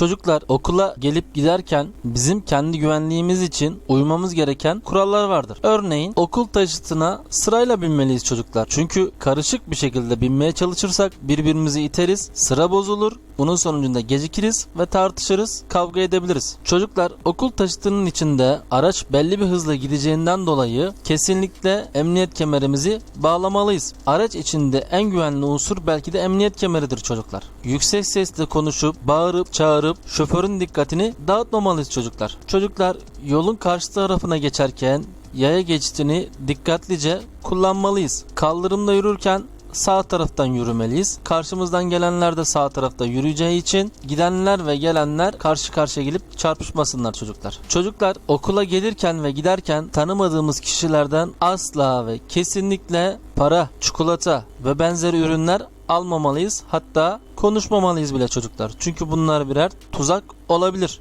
Çocuklar okula gelip giderken bizim kendi güvenliğimiz için uymamız gereken kurallar vardır. Örneğin okul taşıtına sırayla binmeliyiz çocuklar. Çünkü karışık bir şekilde binmeye çalışırsak birbirimizi iteriz, sıra bozulur, bunun sonucunda gecikiriz ve tartışırız, kavga edebiliriz. Çocuklar okul taşıtının içinde araç belli bir hızla gideceğinden dolayı kesinlikle emniyet kemerimizi bağlamalıyız. Araç içinde en güvenli unsur belki de emniyet kemeridir çocuklar. Yüksek sesle konuşup, bağırıp, çağırıp şoförün dikkatini dağıtmamalıyız çocuklar. Çocuklar yolun karşı tarafına geçerken yaya geçitini dikkatlice kullanmalıyız. Kaldırımda yürürken sağ taraftan yürümeliyiz. Karşımızdan gelenler de sağ tarafta yürüyeceği için gidenler ve gelenler karşı karşıya gelip çarpışmasınlar çocuklar. Çocuklar okula gelirken ve giderken tanımadığımız kişilerden asla ve kesinlikle para, çikolata ve benzeri ürünler almamalıyız. Hatta konuşmamalıyız bile çocuklar. Çünkü bunlar birer tuzak olabilir.